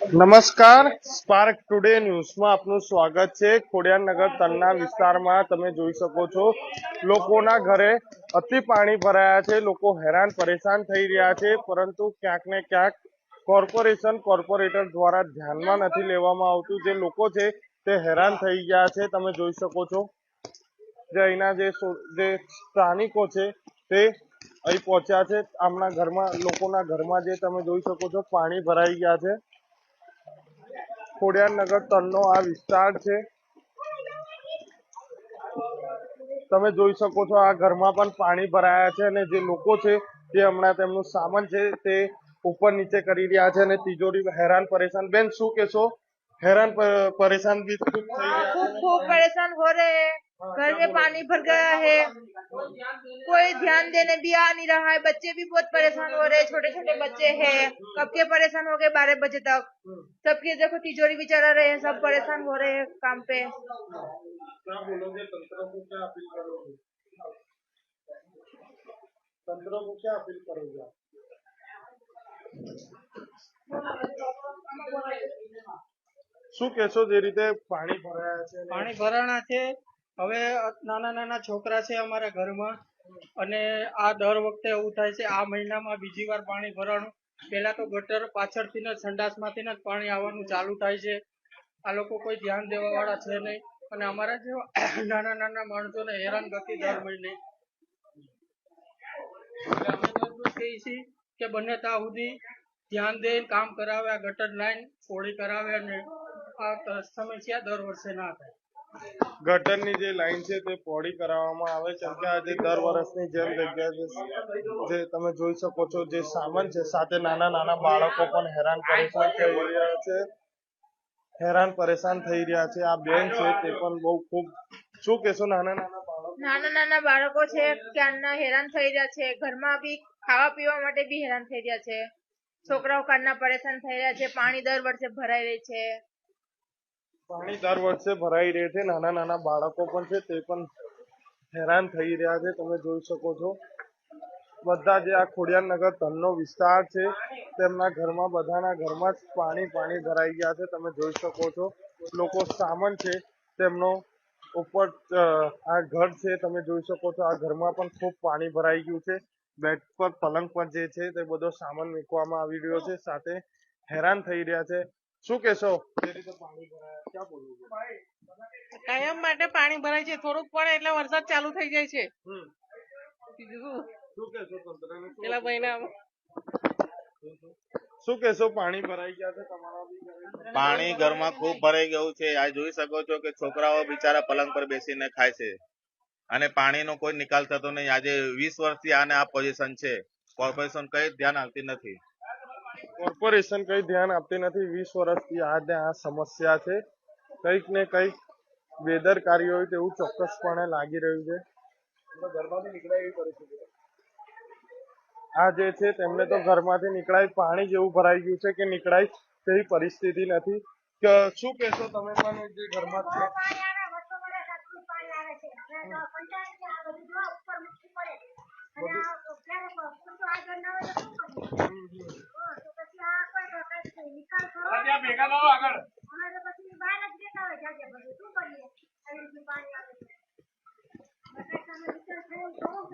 નમસ્કાર spark today ન્યૂઝમાં આપનું સ્વાગત છે. ખોડિયારનગર તલના વિસ્તારમાં તમે જોઈ શકો છો, લોકોના ઘરે અતિ પાણી ભરાયા છે. લોકો હેરાન પરેશાન થઈ રહ્યા છે, પરંતુ ક્યાંક ને ક્યાંક કોર્પોરેશન, કોર્પોરેટર દ્વારા ધ્યાનમાં નથી લેવામાં આવતું. જે લોકો છે તે હેરાન થઈ ગયા છે. તમે જોઈ શકો છો જે અહીંના જે સ્થાનિકો છે તે અહીં પહોંચ્યા છે. આમના ઘરમાં, લોકોના ઘરમાં જે તમે જોઈ શકો છો, પાણી ભરાઈ ગયા છે. ખોડિયારનગર તલનો આ વિસ્તાર છે. તમે જોઈ શકો છો આ ઘરમાં પણ પાણી ભરાયા છે અને જે લોકો છે જે હમણાં તેમનું સામાન છે તે ઉપર નીચે કરી રહ્યા છે અને તિજોરી હેરાન પરેશાન. બેન શું કેશો હેરાન પરેશાન બી ખૂબ પરેશાન હો રહે. घर में पानी भर गया है कोई ध्यान देने भी आ नहीं रहा है बच्चे भी बहुत परेशान हो रहे हैं छोटे छोटे बच्चे हैं कब के परेशान हो गए बारह बजे तक सबके देखो तिजोरी भी चला रहे हैं सब परेशान हो रहे हैं काम पे क्या बोलोगे तंत्र को क्या अपील करोगे तंत्र को क्या अपील करोगे आप? શું કહેશો જે રીતે પાણી ભરાયા છે અને પાણી ભરાણા છે હવે નાના નાના છોકરા છે અમારા ઘરમાં અને આ દર વખતે એવું થાય છે, આ મહિનામાં બીજી વાર પાણી ભરાણું. પહેલા તો ગટર પાછળથી ને સંડાસમાંથી જ પાણી આવવાનું ચાલુ થાય છે. આ લોકો કોઈ ધ્યાન દેવા વાળા છે નહીં અને અમારા જેવા નાના નાના માણસોને હેરાન ગતિ દર મહિને. અમે કહીએ છીએ કે બંને ત્યાં સુધી ધ્યાન દઈને કામ કરાવે, આ ગટર લાઈન ફોડી કરાવે અને આ સમસ્યા દર વર્ષે ના થાય. ગટરની જે લાઈન છે તે પહોળી કરાવવામાં આવે છે. કે આજે દર વર્ષની જેમ જગ્યાએ જે તમે જોઈ શકો છો, જે સામાન છે, સાથે નાના નાના બાળકો પણ હેરાન પરેશાન થઈ રહ્યા છે, હેરાન પરેશાન થઈ રહ્યા છે. આ બેન છે તે પણ બહુ ખૂબ, શું કહેશો નાના નાના બાળકો? નાના નાના બાળકો છે ક્યારના હેરાન થઈ રહ્યા છે, ઘરમાં બી ખાવા પીવા માટે બી હેરાન થઈ રહ્યા છે. છોકરાઓ ક્યારના પરેશાન થઈ રહ્યા છે, પાણી દર વર્ષે ભરાઈ રહી છે. પાણી દર વર્ષે ભરાઈ રહે છે. નાના નાના બાળકો પણ છે, તે પણ હેરાન થઈ રહ્યા છે, તમે જોઈ શકો છો. બધા જે આ ખોડિયારનગર ધનનો વિસ્તાર છે, તેમના ઘરમાં, બધાના ઘરમાં જ પાણી પાણી ભરાઈ ગયા છે, તમે જોઈ શકો છો. લોકો સામાન છે, તેમનો ઉપર આ ઘર છે, તમે જોઈ શકો છો, આ ઘરમાં પણ ખૂબ પાણી ભરાઈ ગયું છે. બેડ પર પલંગ પર જે છે, તે બધો સામાન મૂકવામાં આવી રહ્યો છે, સાથે હેરાન થઈ રહ્યા છે. શું કેશો પાણી કાયમ માટે પાણી ભરાય છે. થોડુંક પડે એટલે વરસાદ ચાલુ થઈ જાય છે. શું શું કહેશો તંત્રને? શું પેલા મહિના શું કહેશો? પાણી ભરાઈ ગયા છે તમારા પાણી ઘરમાં ખૂબ ભરાઈ ગયું છે. આ જોઈ શકો છો કે છોકરાઓ બિચારા પલંગ પર બેસીને ખાય છે. અને પાણીનો કોઈ નિકાલ થતો નહીં. આજે વીસ વર્ષથી આને આ પોઝિશન છે. કોર્પોરેશન કઈ ધ્યાન આપતી નથી. કોર્પોરેશન કઈ ધ્યાન આપતી નથી. વીસ વર્ષથી આ ને આ સમસ્યા છે. કંઈક ને કંઈક બેદરકારી હોય તેવું ચોક્કસપણે લાગી રહ્યું છે. આ જે છે તેમને તો ઘરમાંથી નીકળાય પાણી જેવું ભરાઈ ગયું છે કે નીકળાય તેવી પરિસ્થિતિ નથી. શું કહેશો તમે પણ જે ઘરમાં છે?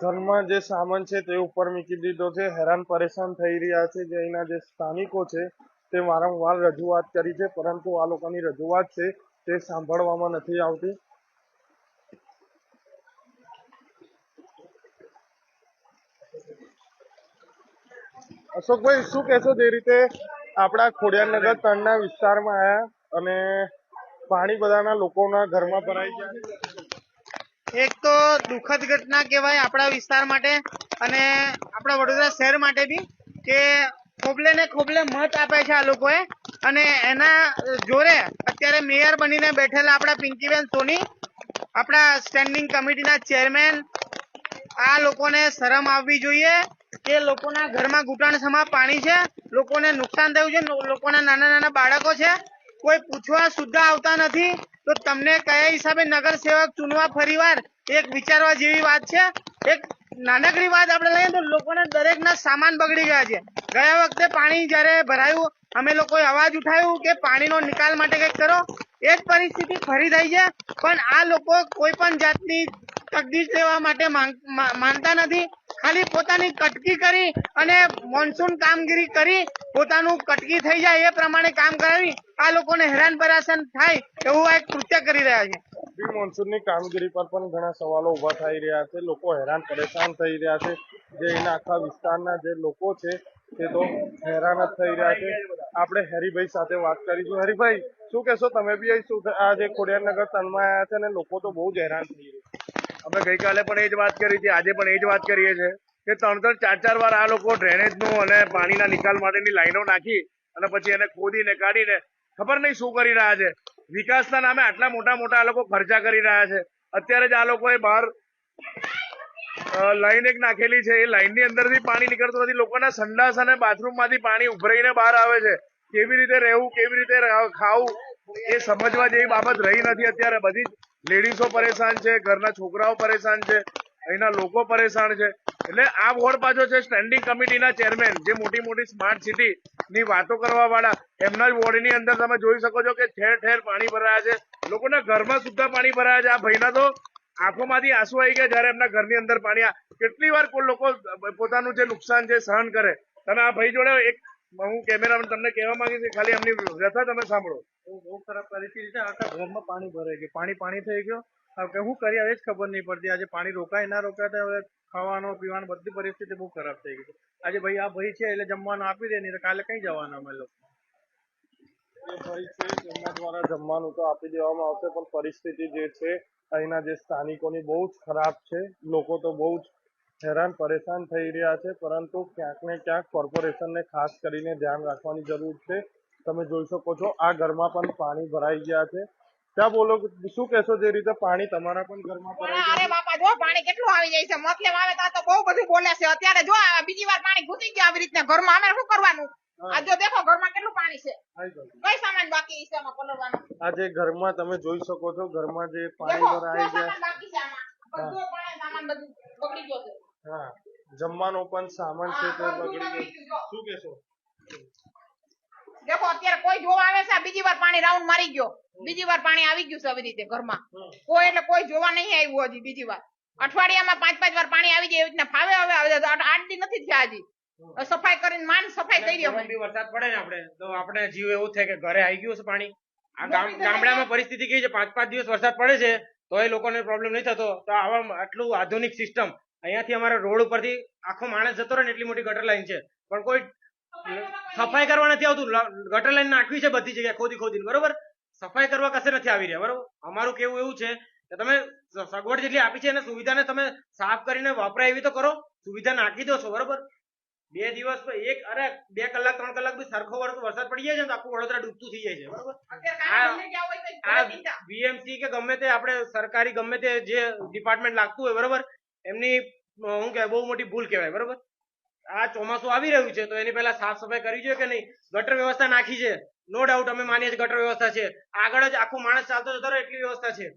ઘરમાં જે સામાન છે તે ઉપર મૂકી દીધો છે. હેરાન પરેશાન થઈ રહ્યા છે જે અહીંના જે સ્થાનિકો છે તે વારંવાર રજૂઆત કરી છે, પરંતુ આ લોકોની રજૂઆત છે તે સાંભળવામાં નથી આવતી. અશોકભાઈ, શું કહેશો જે રીતે આપણા ખોડિયારનગર તણના વિસ્તારમાં આવ્યા અને પાણી બધાના લોકોના ઘરમાં ભરાઈ ગયા? એક તો દુઃખદ ઘટના કહેવાય આપણા વિસ્તાર માટે અને આપણા વડોદરા શહેર માટે બી કે ખોબલે ને ખોબલે મત આપે છે આ લોકોએ. અને એના જોરે અત્યારે મેયર બનીને બેઠેલા આપણા પિંકીબેન સોની, આપણા સ્ટેન્ડિંગ કમિટીના ચેરમેન આ લોકોને શરમ આવવી જોઈએ કે લોકોના ઘરમાં ઘૂંટણ સમા પાણી છે, લોકોને નુકસાન થયું છે, લોકોના નાના નાના બાળકો છે કોઈ પૂછવા સુદ્ધા આવતા નથી, તો તમને કયા હિસાબે નગર સેવક ચૂનવા ફરીવાર એક વિચારવા જેવી વાત છે? એક નાનકડી વાત આપણે લઈએ તો લોકોના દરેકના સામાન બગડી ગયા છે. ગયા વખતે પાણી જ્યારે ભરાયું, અમે લોકોએ અવાજ ઉઠાવ્યું કે પાણીનો નિકાલ માટે કંઈક કરો. એ જ પરિસ્થિતિ ફરી થઈ છે, પણ આ લોકો કોઈ પણ જાતની તકદીશ લેવા માટે માનતા નથી. ખાલી પોતાની કટકી કરી અને મોન્સૂન કામગીરી કરી પોતાનું કટકી થઈ જાય એ પ્રમાણે કામ કરાવી. આ લોકોને હેરાન પરેશાન થાય એવું આ કૃત્ય કરી રહ્યા છે. પ્રી મોન્સૂનની કામગીરી પર પણ ઘણા સવાલો ઊભા થઈ રહ્યા છે. લોકો હેરાન પરેશાન થઈ રહ્યા છે. જે એના આખા વિસ્તારના જે લોકો છે, તે તો હેરાન જ થઈ રહ્યા છે. આપણે હરિભાઈ સાથે વાત કરીશું. હરિભાઈ, શું કહેશો? તમે બી અહીં આ જે ખોડિયારનગર તનમાં આવ્યા છે ને, લોકો તો બહુ જ હેરાન થઈ રહ્યા અમે ગઈકાલે પણ એ જ વાત કરી હતી, આજે પણ એ જ વાત કરીએ છીએ કે ત્રણ ત્રણ ચાર ચાર વાર આ લોકો ડ્રેનેજનું અને પાણીના નિકાલ માટેની લાઈનો નાખી અને પછી એને ખોદીને કાઢીને ખબર નહીં શું કરી રહ્યા છે? વિકાસના નામે આટલા મોટા મોટા આ લોકો ખર્ચા કરી રહ્યા છે. અત્યારે જ આ લોકોએ બહાર લાઈન એક નાખેલી છે. એ લાઈનની અંદરથી પાણી નીકળતું નથી. લોકોના સંડાસ અને બાથરૂમમાંથી પાણી ઉભરાઈને બહાર આવે છે. કેવી રીતે રહેવું, કેવી રીતે ખાવું એ સમજવા જેવી બાબત રહી નથી અત્યારે. બધી લેડીઝો પરેશાન છે, ઘરના છોકરાઓ પરેશાન છે. અહીંના લોકો પરેશાન છે. એટલે આ વોર્ડ પાછો છે સ્ટેન્ડિંગ કમિટીના ચેરમેન જે મોટી મોટી સ્માર્ટ સિટી ની વાતો કરવા વાળા એમના જ વોર્ડની અંદર તમે જોઈ શકો છો કે ઠેર ઠેર પાણી ભરાયા છે. લોકોના ઘરમાં સુદ્ધા પાણી ભરાયા છે. આ ભાઈના તો આંખોમાંથી આંસુ આવી ગયા જયારે એમના ઘરની અંદર પાણી કેટલી વાર કોઈ લોકો પોતાનું જે નુકસાન છે સહન કરે. તમે આ ભાઈ જોડે એક હું કેમેરામેન તમને કહેવા માંગીશ કે ખાલી એમની વ્યથા તમે સાંભળો. બહુ ખરાબ પરિસ્થિતિ છે. આખા ઘરમાં પાણી ભરાઈ ગયું. પાણી પાણી થઈ ગયો. કે શું કરીએ હવે જ ખબર નહીં પડતી. આજે પાણી રોકાય ના રોકાય તો હવે ખાવાનો, પીવાનો બધી પરિસ્થિતિ બહુ ખરાબ થઈ ગઈ છે. આજે ભાઈ, આ ભાઈ છે એટલે જમવાનું આપી દે નહીં તો કાલે કઈ જવાના અમે લોકો? અહીંના જે સ્થાનિકોની બહુ જ ખરાબ છે. લોકો તો બહુ જ હેરાન, પરેશાન થઈ રહ્યા છે, પરંતુ ક્યાંક ને ક્યાંક કોર્પોરેશનને ખાસ કરીને ધ્યાન રાખવાની જરૂર છે. તમે જોઈ શકો છો, આ ઘરમાં પણ પાણી ભરાઈ ગયા છે. ત્યાં બોલો શું કહેશો જે રીતે પાણી તમારા પણ ઘરમાં ભરાઈ અરે બાપા જો પાણી કેટલું આવી જાય છે મતલબ આવે તો આ તો બહુ બધું બોલે છે. અત્યારે જો આ બીજી વાર પાણી ઘૂસી ગયા આવી રીતના ઘરમાં અમે શું કરવાનું? આ જો દેખો ઘરમાં કેટલું પાણી છે. કઈ સામાન બાકી છે આમાં પલળવાનું? આ જે ઘરમાં તમે જોઈ શકો છો ઘરમાં જે પાણી ભરાય ભરાઈ ગયા. બાકી છે આમાં. બધું પાણી સામાન બધું બગડી ગયો છે. હા. જમવાનો પણ સામાન છે તે બગડી બગડી ગયો. શું કહેશો? દેખો અત્યારે કોઈ જોવા આવે છે બીજી વાર પાણી રાઉન્ડ મારી ગયો. બીજી વાર પાણી આવી ગયું છે આવી રીતે ઘરમાં. કોઈ એટલે કોઈ જોવા નહીં આવ્યું હજી બીજી વાર. અઠવાડિયામાં પાંચ પાંચ વાર પાણી આવી જાય એવી રીતના ફાવે હવે આઠ દી નથી થયા હજી. સફાઈ કરીને માન સફાઈ કરી અમે. વરસાદ પડે ને આપણે તો આપણે જીવ એવું થાય કે ઘરે આવી ગયું છે પાણી. આ ગામડામાં પરિસ્થિતિ કેવી છે? પાંચ પાંચ દિવસ વરસાદ પડે છે તો એ લોકોને પ્રોબ્લેમ નહીં થતો. તો આવા આટલું આધુનિક સિસ્ટમ અહીંયાથી અમારા રોડ ઉપરથી આખો માણસ જતો રહે ને એટલી મોટી ગટર લાઈન છે. પણ કોઈ સફાઈ કરવા નથી આવતું. ગટર લાઈન નાખવી છે બધી જગ્યાએ ખોદી ખોદીને બરોબર? સફાઈ કરવા કશે નથી આવી રહ્યા બરોબર? અમારું કેવું એવું છે કે તમે સગવડ જેટલી આપી છે એને સુવિધાને તમે સાફ કરીને વપરાય એવી તો કરો સુવિધા નાખી દો છો બરોબર? બે દિવસ તો એક અરે બે કલાક ત્રણ કલાક બી સરખો વરસ વરસાદ પડી જાય છે આખું વડોદરા ડૂબતું થઈ જાય છે બરોબર. બીએમસી કે ગમે તે આપણે સરકારી ગમે તે જે ડિપાર્ટમેન્ટ લાગતું હોય બરોબર? એમની હું શું કહેવાય બહુ મોટી ભૂલ કહેવાય બરોબર? આ ચોમાસું આવી રહ્યું છે તો એની પહેલા સાફ સફાઈ કરવી જોઈએ કે નહીં? ગટર વ્યવસ્થા નાખી છે. નો ડાઉટ અમે માનીએ છીએ ગટર વ્યવસ્થા છે. આગળ જ આખું માણસ ચાલતો જતો રહે એટલી વ્યવસ્થા છે.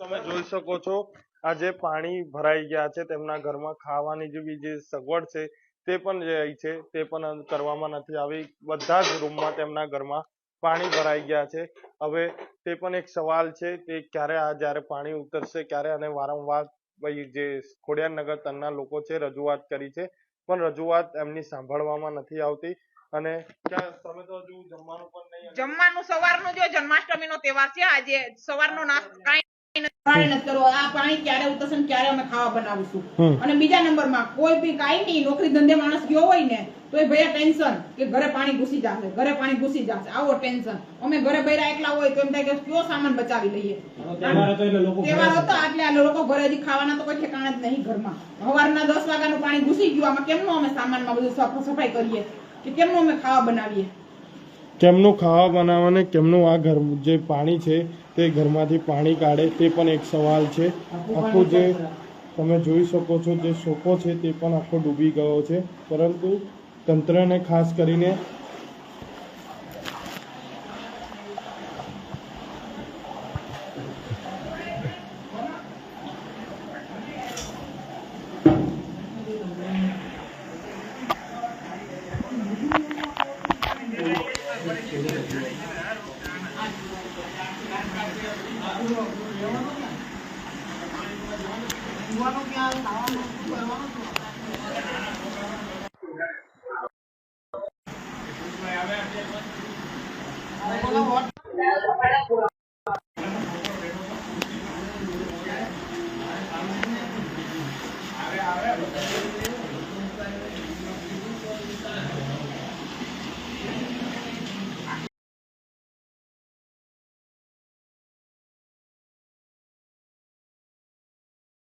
તમે જોઈ શકો છો, આ જે પાણી ભરાઈ ગયા છે તેમના ઘરમાં ખાવાની જેવી જે સગવડ છે તે પણ જે અહીં છે, તે પણ કરવામાં નથી આવી. બધા જ રૂમમાં તેમના ઘરમાં પાણી ભરાઈ ગયા છે. હવે તે પણ એક સવાલ છે કે ક્યારે આ જ્યારે પાણી ઉતરશે, ક્યારે અને વારંવાર ભાઈ જે ખોડિયારનગર તરના લોકો છે રજૂઆત કરી છે. પણ રજૂઆત એમની સાંભળવામાં નથી આવતી. અને તમે તો હજુ જમવાનું પણ નહીં જમવાનું સવારનું જો જન્માષ્ટમીનો તહેવાર છે, આજે સવારનો નાસ્તો પાણી નથી કરવો આ પાણી ક્યારે ઉતરશે ક્યારે અમે ખાવા બનાવીશું. અને બીજા નંબરમાં કોઈ બી કાંઈ નહીં નોકરી ધંધે માણસ ગયો હોય ને તો એ ભૈયા ટેન્શન કે ઘરે પાણી ઘૂસી જશે ઘરે પાણી ઘૂસી જશે. આવો ટેન્શન. અમે ઘરે બૈરા એકલા હોય તો એમ થાય કે કયો સામાન બચાવી લઈએ. તહેવાર હતો એટલે આ લોકો ઘરે હજી ખાવાના તો કોઈ ઠેકાણા જ નહીં ઘરમાં. સવારના દસ વાગ્યાનું પાણી ઘૂસી ગયું. આમાં કેમનું અમે સામાનમાં બધું સાફ સફાઈ કરીએ? કે કેમનું અમે ખાવા બનાવીએ? કેમનું ખાવા બનાવવાને કેમનું આ ઘર જે પાણી છે તે ઘરમાંથી પાણી કાઢે, તે પણ એક સવાલ છે. આખું જે તમે જોઈ શકો છો, જે સોકો છે તે પણ આખો ડૂબી ગયો છે. પરંતુ તંત્રને ખાસ કરીને no,